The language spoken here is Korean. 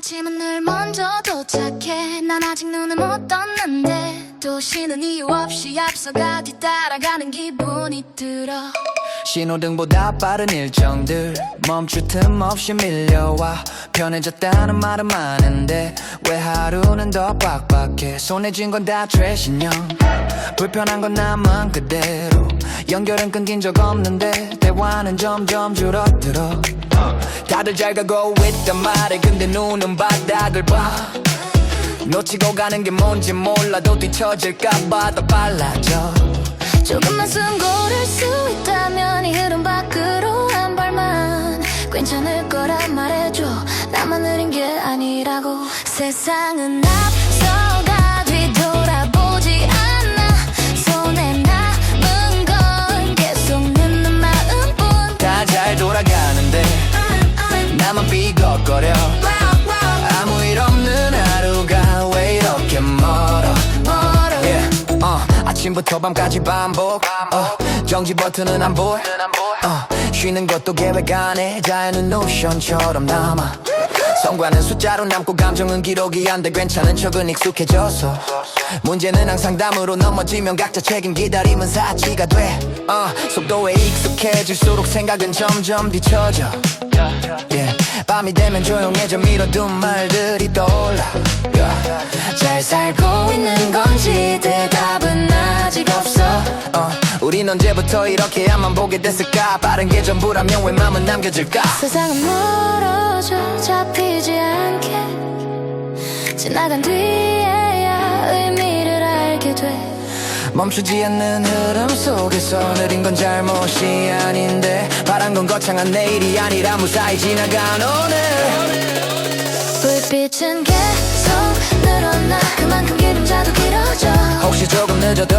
아침은 늘 먼저 도착해. 난 아직 눈을 못 떴는데 도시는 이유 없이 앞서가 뒤따라가는 기분이 들어. 신호등보다 빠른 일정들 멈출 틈 없이 밀려와 편해졌다는 말은 많은데 왜 하루는 더 빡빡해? 손에 쥔 건 다 최신형. 불편한 건 나만 그대로 연결은 끊긴 적 없는데 대화는 점점 줄어들어. 다들 잘 가고 있단 말에 근데 눈은 바닥을 봐. 놓치고 가는 게 뭔지 몰라도 뒤처질까봐 더 빨라져. 조금만 숨 고를 수 있다면 이 흐름 밖으로 한 발만 괜찮을 거란 말해줘. 나만 느린 게 아니라고. 세상은 앞서 돌아가는데 나만 삐걱거려. 아무 일 없는 하루가 왜 이렇게 멀어. 어, 아침부터 밤까지 반복. 어, 정지 버튼은 안 보여. 어, 쉬는 것도 계획 안에 자연은 노션처럼 남아. 성과는 숫자로 남고 감정은 기록이 안 돼. 괜찮은 척은 익숙해져서. 문제는 항상 담으로 넘어지면 각자 책임 기다림은 사치가 돼. 어, 속도에 익숙 해질수록 생각은 점점 뒤처져. yeah. 밤이 되면 조용해져 미뤄둔 말들이 떠올라. yeah. 잘 살고 있는 건지 대답은 아직 없어. 어, 우린 언제부터 이렇게 앞만 보게 됐을까? 빠른 게 전부라면 왜 맘은 남겨질까? 세상은 멀어져 잡히지 않게. 지나간 뒤에야 의미를 알게 돼 멈추지 않는 흐름 속에서 느린 건 잘못이 아닌데 바란 건 거창한 내일이 아니라 무사히 지나간 오늘. 불빛은 계속 늘어나 그만큼 기름자도 길어져. 혹시 조금 늦어도